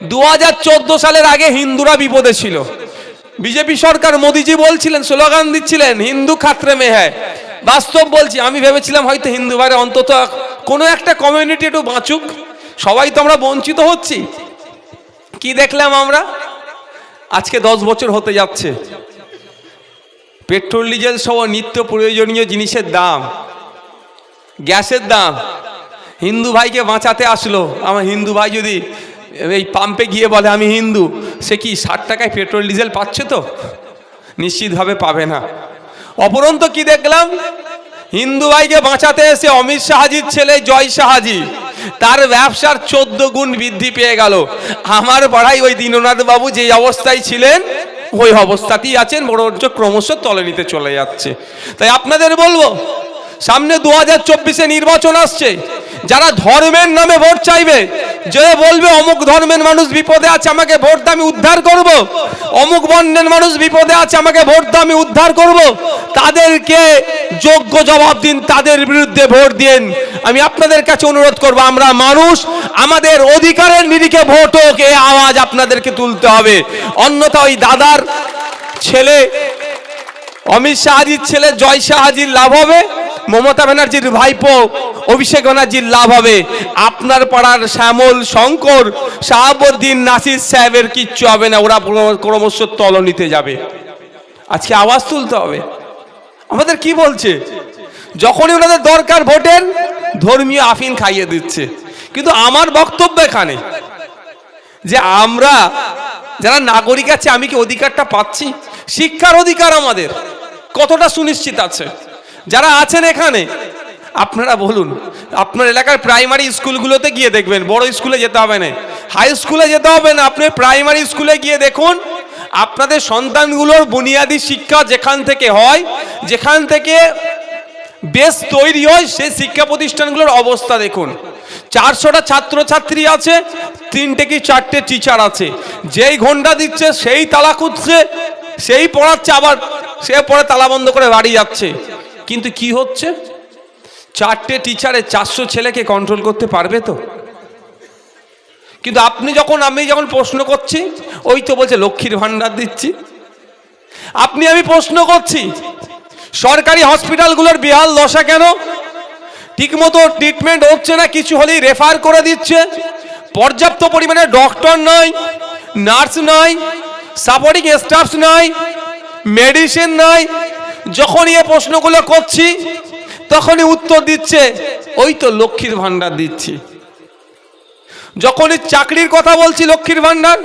দু হাজার চোদ্দ সালের আগে হিন্দুরা বিপদে ছিল। বিজেপি সরকার মোদিজি বলছিলেন, স্লোগান দিচ্ছিলেন, হিন্দু খাত্রে মে হ্যায়। বাস্তব বলছি, আমি ভেবেছিলাম হয়তো হিন্দু বাইরে অন্তত কোনো একটা কমিউনিটি একটু বাঁচুক। সবাই তো আমরা বঞ্চিত হচ্ছি। কি দেখলাম আমরা? আজকে দশ বছর হতে যাচ্ছে। পেট্রোল, ডিজেল সহ নিত্য প্রয়োজনীয় জিনিসের দাম, গ্যাসের দাম। হিন্দু ভাইকে বাঁচাতে আসলো। আমার হিন্দু ভাই যদি এই পাম্পে গিয়ে বলে, আমি হিন্দু, সে কি ষাট টাকায় পেট্রোল, ডিজেল পাচ্ছে তো? নিশ্চিতভাবে পাবে না। অপরন্ত কি দেখলাম? হিন্দু ভাইকে বাঁচাতে এসে অমিত শাহাজির ছেলে জয় শাহাজি, তার ব্যবসার চোদ্দ গুণ বৃদ্ধি পেয়ে গেল। আমার পাড়ায় ওই দীননাথ বাবু যে অবস্থায় ছিলেন, ওই অবস্থাতেই আছেন, বরঞ্চ ক্রমশ তলে নিতে চলে যাচ্ছে। তাই আপনাদের বলব, সামনে দু হাজার নির্বাচন আসছে, যারা ধর্মের নামে ভোট চাইবে যে বলবে, অমুক ধর্মের মানুষ বিপদে আছে, আমাকে ভোট দিয়ে আমি উদ্ধার করব। অমুক বর্ণের মানুষ বিপদে আছে, আমাকে ভোট দিয়ে আমি উদ্ধার করব। তাদেরকে যোগ্য জবাব দিন, তাদের বিরুদ্ধে ভোট দিন। আমি আপনাদের কাছে অনুরোধ করব, আমরা মানুষ, আমাদের অধিকারের নিরিখে ভোট হোক এই আওয়াজ আপনাদেরকে তুলতে হবে। অন্যথা ওই দাদার ছেলে, অমিত শাহাজির ছেলে জয় শাহাজির লাভ হবে। মমতা ব্যানার্জির ভাইপো, অভিষেক ব্যানার্জির লাভ হবে। আপনার পাড়ার শ্যামল শঙ্কর, শাহাবুদ্দিন নাসির সাহেবের কিচ্ছু হবে না, ওরা ক্রম- ক্রমশ তলনিতে যাবে। আজকে আওয়াজ তুলতে হবে। আমাদের কি বলছে? যখনই ওনাদের দরকার ভোটের, ধর্মীয় আফিন খাইয়ে দিচ্ছে। কিন্তু আমার বক্তব্য এখানে, যে আমরা যারা নাগরিক আছে, আমি কি অধিকারটা পাচ্ছি? শিক্ষার অধিকার আমাদের। কতটা সুনিশ্চিত আছে? যারা আছেন এখানে, আপনারা বলুন, আপনার এলাকার প্রাইমারি স্কুলগুলোতে গিয়ে দেখবেন, বড় স্কুলে যেতে হবে না। হাই স্কুলে যেতে হবে না, আপনি প্রাইমারি স্কুলে গিয়ে দেখুন, আপনাদের সন্তানগুলোর বুনিয়াদী শিক্ষা যেখান থেকে হয়, যেখান থেকে বেশ তৈরি হয়, সেই শিক্ষা প্রতিষ্ঠানগুলোর অবস্থা দেখুন। চারশোটা ছাত্রছাত্রী আছে, তিনটে কি চারটে টিচার আছে। যেই ঘণ্টা দিচ্ছে, সেই তালা খুঁজছে, সেই পড়াচ্ছে আবার, সে পরে তালা বন্ধ করে বাড়ি যাচ্ছে। কিন্তু কি হচ্ছে? চারটে টিচারে চারশো ছেলেকে কন্ট্রোল করতে পারবে তো? কিন্তু আপনি যখন, আমি যখন প্রশ্ন করছি, ওই তো বলছে লক্ষ্মীর ভাণ্ডার দিচ্ছি। আপনি, আমি প্রশ্ন করছি, সরকারি হসপিটালগুলোর বেহাল দশা কেন? ঠিকমতো ট্রিটমেন্ট হচ্ছে না, কিছু হলেই রেফার করে দিচ্ছে। পর্যাপ্ত পরিমাণে ডক্টর নয় নার্স নয় সাপোর্টিং স্টাফস নয় মেডিসিন নয় যখনই এ প্রশ্নগুলো করছি, তখনই উত্তর দিচ্ছে, ওই তো লক্ষ্মীর ভাণ্ডার দিচ্ছি। যখনই চাকরির কথা বলছি লক্ষ্মীর ভাণ্ডার,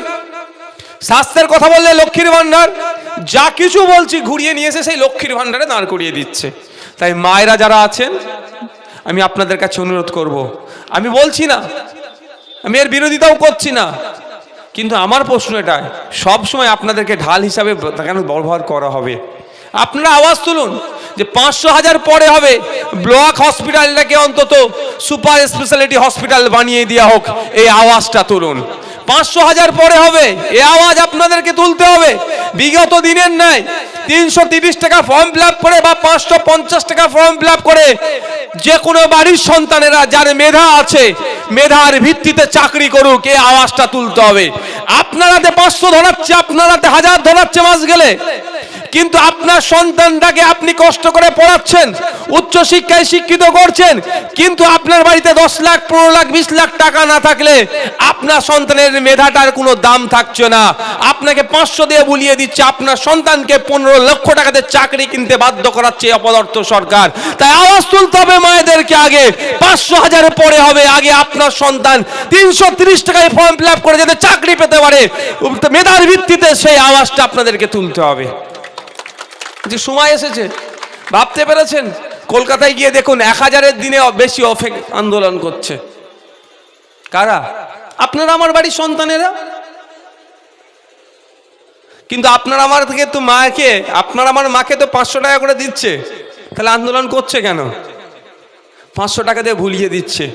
স্বাস্থ্যের কথা বললে লক্ষ্মীর ভাণ্ডার, যা কিছু বলছি ঘুরিয়ে নিয়ে এসে সেই লক্ষ্মীর ভাণ্ডারে দাঁড় করিয়ে দিচ্ছে। তাই মায়েরা যারা আছেন, আমি আপনাদের কাছে অনুরোধ করব। আমি বলছি না, আমি এর বিরোধিতাও করছি না, কিন্তু আমার প্রশ্ন এটা সবসময় আপনাদেরকে ঢাল হিসাবে কেন ব্যবহার করা হবে? আপনারা আওয়াজ তুলুন যে পাঁচশো হাজার পরে হবে ব্লক হসপিটালটাকে অন্তত সুপার স্পেশালিটি হসপিটাল বানিয়ে দেওয়া হোক, এই আওয়াজটা তুলুন। পাঁচশো হাজার পরে হবে, এ আওয়াজ আপনাদেরকে তুলতে হবে। বিগত দিনের নাই তিনশো তিরিশ টাকা ফর্ম ফিল করে বা পাঁচশো পঞ্চাশ টাকা ফর্ম ফিল করে যে কোনো বাড়ির সন্তানেরা যার মেধা আছে, মেধার ভিত্তিতে চাকরি করুক, এ আওয়াজটা তুলতে হবে। আপনারাতে পাঁচশো ধরাচ্ছে, আপনারাতে হাজার ধরাচ্ছে মাস গেলে। কিন্তু আপনার সন্তানটাকে আপনি কষ্ট করে পড়াচ্ছেন উচ্চ শিক্ষায় শিক্ষিত করছেন, কিন্তু আপনার বাড়িতে দশ লাখ, পনেরো লাখ, বিশ লাখ টাকা না থাকলে আপনার সন্তানের মেধাটার কোনো দাম থাকছে না। আপনাকে পাঁচশো দিয়ে বুলিয়ে দিচ্ছে, আপনার সন্তানকে পনেরো লক্ষ টাকাতে চাকরি কিনতে বাধ্য করাচ্ছে অপদার্থ সরকার। তাই আওয়াজ তুলতে হবে মায়েদেরকে আগে, পাঁচশো হাজার পরে হবে, আগে আপনার সন্তান তিনশো তিরিশ টাকায় ফর্ম ফিল করে যাতে চাকরি পেতে পারে। মেধার ভিত্তিতে সেই আওয়াজটা আপনাদেরকে তুলতে হবে। যে সময় এসেছে, ভাবতে পেরেছেন? কলকাতায় গিয়ে দেখুন, এক হাজারের দিনে বেশি অফেক আন্দোলন করছে। কারা? আপনারা আমার বাড়ির সন্তানেরা? কিন্তু আপনার আমার থেকে তো মাকে, আপনার আমার মাকে তো পাঁচশো টাকা করে দিচ্ছে। তাহলে আন্দোলন করছে কেন? পাঁচশো টাকা দিয়ে ভুলিয়ে দিচ্ছে।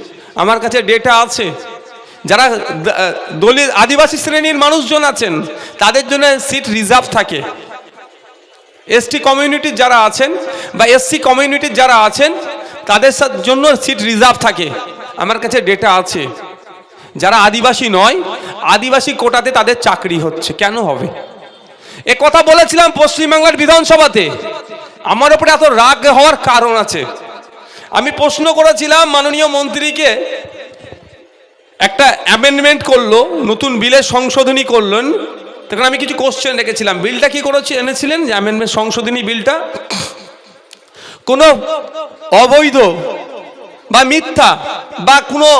আমার কাছে ডেটা আছে। যারা দলিত, আদিবাসী শ্রেণির মানুষজন আছেন, তাদের জন্য সিট রিজার্ভ থাকে। এসটি কমিউনিটির যারা আছেন বা এসসি কমিউনিটির যারা আছেন, তাদের জন্য সিট রিজার্ভ থাকে। আমার কাছে ডেটা আছে। যারা আদিবাসী নয়, আদিবাসী কোটাতে তাদের চাকরি হচ্ছে। কেন হবে? এ কথা বলেছিলাম পশ্চিমবাংলার বিধানসভাতে। আমার ওপরে এত রাগ হওয়ার কারণ আছে। আমি প্রশ্ন করেছিলাম মাননীয় মন্ত্রীকে, একটা অ্যামেন্ডমেন্ট করল, নতুন বিলের সংশোধনী করলেন। তখন আমি কিছু কোশ্চেন রেখেছিলাম। বিলটা কি করেছি এনেছিলেন? যে অ্যামেন্ডমেন্ট সংশোধনী বিলটা কোনো অবৈধ বা মিথ্যা বা কোনো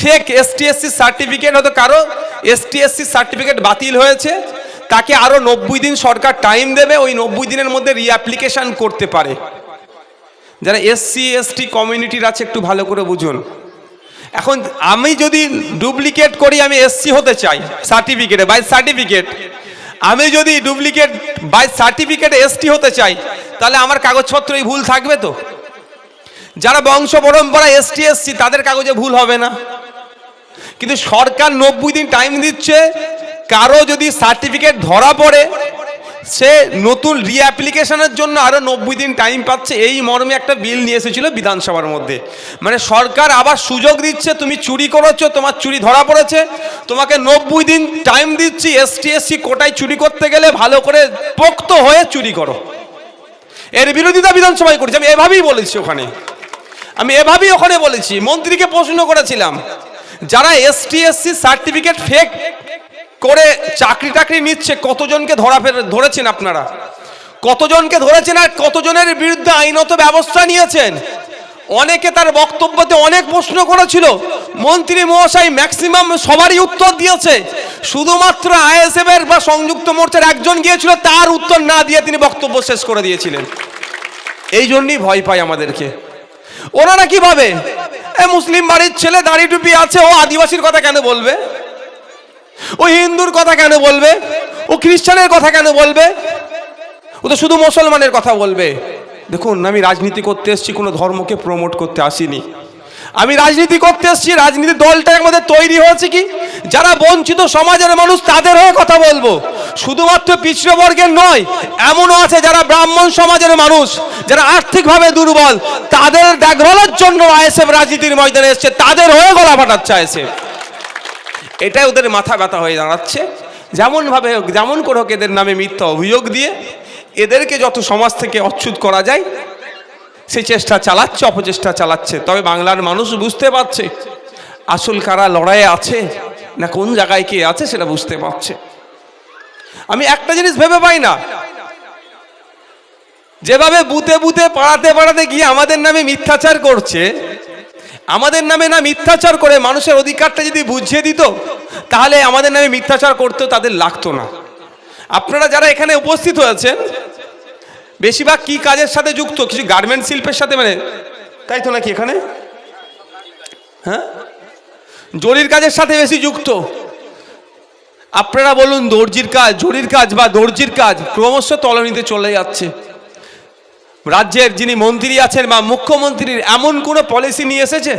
ফেক এসটিএসসি সার্টিফিকেট হয়তো কারও এসটিএসসি সার্টিফিকেট বাতিল হয়েছে, তাকে আরও নব্বই দিন সরকার টাইম দেবে, ওই নব্বই দিনের মধ্যে রিঅ্যাপ্লিকেশন করতে পারে। যারা এসসি এসটি কমিউনিটির আছে, একটু ভালো করে বুঝুন। এখন আমি যদি ডুপ্লিকেট করি, আমি এসসি হতে চাই সার্টিফিকেটে বাই সার্টিফিকেট আমি যদি ডুপ্লিকেট বাই সার্টিফিকেটে এসটি হতে চাই, তাহলে আমার কাগজপত্র এই ভুল থাকবে তো? যারা বংশ পরম্পরা এসটি এসসি তাদের কাগজে ভুল হবে না। কিন্তু সরকার নব্বই দিন টাইম দিচ্ছে, কারও যদি সার্টিফিকেট ধরা পড়ে সে নতুন রিঅ্যাপ্লিকেশনের জন্য আরও নব্বই দিন টাইম পাচ্ছে। এই মর্মে একটা বিল নিয়ে এসেছিল বিধানসভার মধ্যে। মানে সরকার আবার সুযোগ দিচ্ছে, তুমি চুরি করেছ, তোমার চুরি ধরা পড়েছে, তোমাকে নব্বই দিন টাইম দিচ্ছি এসটি এসসি কোটায় চুরি করতে গেলে ভালো করে পোক্ত হয়ে চুরি করো। এর বিরোধিতা বিধানসভায় করেছি, আমি এভাবেই বলেছি ওখানে। আমি এভাবেই ওখানে বলেছি, মন্ত্রীকে প্রশ্ন করেছিলাম, যারা এসটি এসসি সার্টিফিকেট ফেক করে চাকরি টাকরি নিচ্ছে, কতজনকে ধরা ধরেছেন আপনারা? কতজনকে ধরেছেন আর কতজনের বিরুদ্ধে আইনত ব্যবস্থা নিয়েছেন? অনেকে তার বক্তব্যতে অনেক প্রশ্ন করেছিল। মন্ত্রী মহাশয় ম্যাক্সিমাম সবারই উত্তর দিয়েছে। শুধুমাত্র আইএসএফ এর বা সংযুক্ত মোর্চার একজন গিয়েছিল, তার উত্তর না দিয়ে তিনি বক্তব্য শেষ করে দিয়েছিলেন। এই জন্যই ভয় পায় আমাদেরকে। ওনারা কি ভাবে এ মুসলিম বাড়ির ছেলে দাড়ি টুপি আছে, ও আদিবাসীর কথা কেন বলবে? ও হিন্দুর কথা কেন বলবে? ও খ্রিস্টানের কথা কেন বলবে? ও তো শুধু মুসলমানের কথা বলবে। দেখুন, আমি রাজনীতি করতে এসেছি, কোনো ধর্মকে প্রমোট করতে আসিনি। আমি রাজনীতি করতে এসেছি, রাজনীতি দলটা আমাদের তৈরি হয়েছে কি? যারা বঞ্চিত সমাজের মানুষ, তাদের হয়ে কথা বলব। শুধুমাত্র পিছড়ে বর্গের নয়, এমনও আছে যারা ব্রাহ্মণ সমাজের মানুষ, যারা আর্থিকভাবে দুর্বল, তাদের দেখভালের জন্য আইএসএফ রাজনীতির ময়দানে এসছে, তাদের হয়ে গলা ফাটাচ্ছে আইএসএফ। এটাই ওদের মাথা ব্যথা হয়ে দাঁড়াচ্ছে। যেমনভাবে হোক, যেমন করে হোক এদের নামে মিথ্যা অভিযোগ দিয়ে এদেরকে যত সমাজ থেকে অচ্ছুত করা যায় সেই চেষ্টা চালাচ্ছে, অপচেষ্টা চালাচ্ছে। তবে বাংলার মানুষ বুঝতে পারছে, আসল কারা লড়াইয়ে আছে, না কোন জায়গায় কে আছে সেটা বুঝতে পারছে। আমি একটা জিনিস ভেবে পাই না। যেভাবে বুতে বুতে পাড়াতে পাড়াতে গিয়ে আমাদের নামে মিথ্যাচার করছে আমাদের নামে না মিথ্যাচার করে মানুষের অধিকারটা যদি বুঝিয়ে দিত, তাহলে আমাদের নামে মিথ্যাচার করতে তাদের লাগতো না। আপনারা যারা এখানে উপস্থিত হয়েছেন, বেশিরভাগ কি কাজের সাথে যুক্ত? কিছু গার্মেন্ট শিল্পের সাথে মানে? তাই তো নাকি এখানে? হ্যাঁ? জরির কাজের সাথে বেশি যুক্ত। আপনারা বলুন দর্জির কাজ, জরির কাজ বা দর্জির কাজ, ক্রমশ তলনিতে চলে যাচ্ছে। রাজ্যের যিনি মন্ত্রী আছেন বা মুখ্যমন্ত্রীর এমন কোনো পলিসি নিয়ে এসেছে?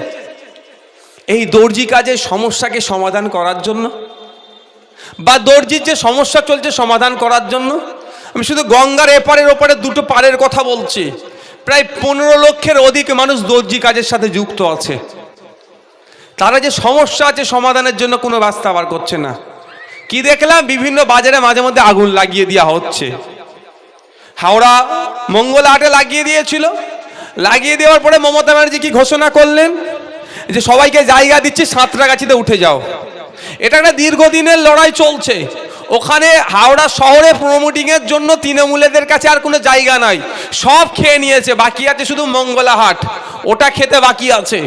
এই দর্জি কাজের সমস্যাকে সমাধান করার জন্য? বা দর্জির যে সমস্যা চলছে সমাধান করার জন্য? আমি শুধু গঙ্গার এপারের ওপারে দুটো পারের কথা বলছি। প্রায় পনেরো লক্ষের অধিক মানুষ দর্জি কাজের সাথে যুক্ত আছে। তারা যে সমস্যা আছে সমাধানের জন্য কোনো ব্যবস্থা বার করছে না। কি দেখলাম? বিভিন্ন বাজারে মাঝে মধ্যে আগুন লাগিয়ে দেওয়া হচ্ছে। হাওড়া মঙ্গল হাটে লাগিয়ে দিয়েছিল। লাগিয়ে দেওয়ার পরে মমতা ব্যানার্জি কি ঘোষণা করলেন? যে সবাইকে জায়গা দিচ্ছি, সাঁতরাগাছিতে উঠে যাও। এটা একটা দীর্ঘদিনের লড়াই চলছে। ওখানে হাওড়া শহরে প্রমোটিংয়ের জন্য তৃণমূলেদের কাছে আর কোনো জায়গা নাই। সব খেয়ে নিয়েছে, বাকি আছে শুধু মঙ্গলাহাট। ওটা খেতে বাকি আছে।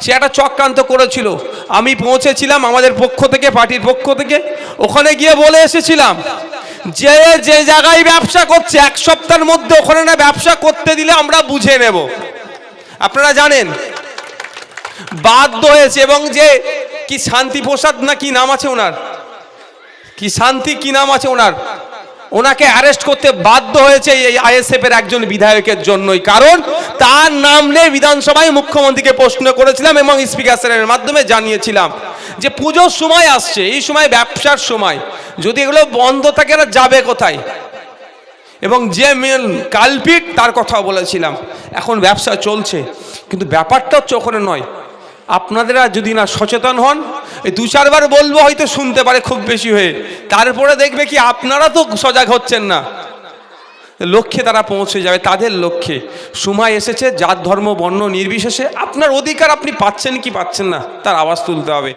সে একটা চক্রান্ত করেছিল। আমি পৌঁছেছিলাম আমাদের পক্ষ থেকে, পার্টির পক্ষ থেকে। ওখানে গিয়ে বলে এসেছিলাম যে যে জায়গায় ব্যবসা করছে, এক সপ্তাহের মধ্যে ওখানে না ব্যবসা করতে দিলে আমরা বুঝে নেব। আপনারা জানেন? বাধ্য হয়েছে এবং যে, কি শান্তি প্রসাদ না কি নাম আছে ওনার? কি শান্তি, কি নাম আছে ওনার? ওনাকে অ্যারেস্ট করতে বাধ্য হয়েছে এই আইএসএফ এর একজন বিধায়কের জন্যই। কারণ তার নাম নিয়ে বিধানসভায় মুখ্যমন্ত্রীকে প্রশ্ন করেছিলাম এবং স্পিকার স্যারের মাধ্যমে জানিয়েছিলাম। যে পুজোর সময় আসছে, এই সময় ব্যবসার সময়, যদি এগুলো বন্ধ থাকে এরা যাবে কোথায়? এবং যে মেন কালপিট তার কথা বলেছিলাম, এখন ব্যবসা চলছে। কিন্তু ব্যাপারটা হচ্ছে ওখানে নয়। আপনাদেরা যদি না সচেতন হন, এই দু চারবার বলব, হয়তো শুনতে পারে খুব বেশি হয়ে। তারপরে দেখবে কি আপনারা তো সজাগ হচ্ছেন না। লক্ষ্যে তারা পৌঁছে যাবে, তাদের লক্ষ্যে। সময় এসেছে, জাত, ধর্ম, বর্ণ, নির্বিশেষে। আপনার অধিকার আপনি পাচ্ছেন কি পাচ্ছেন না, তার আওয়াজ তুলতে হবে।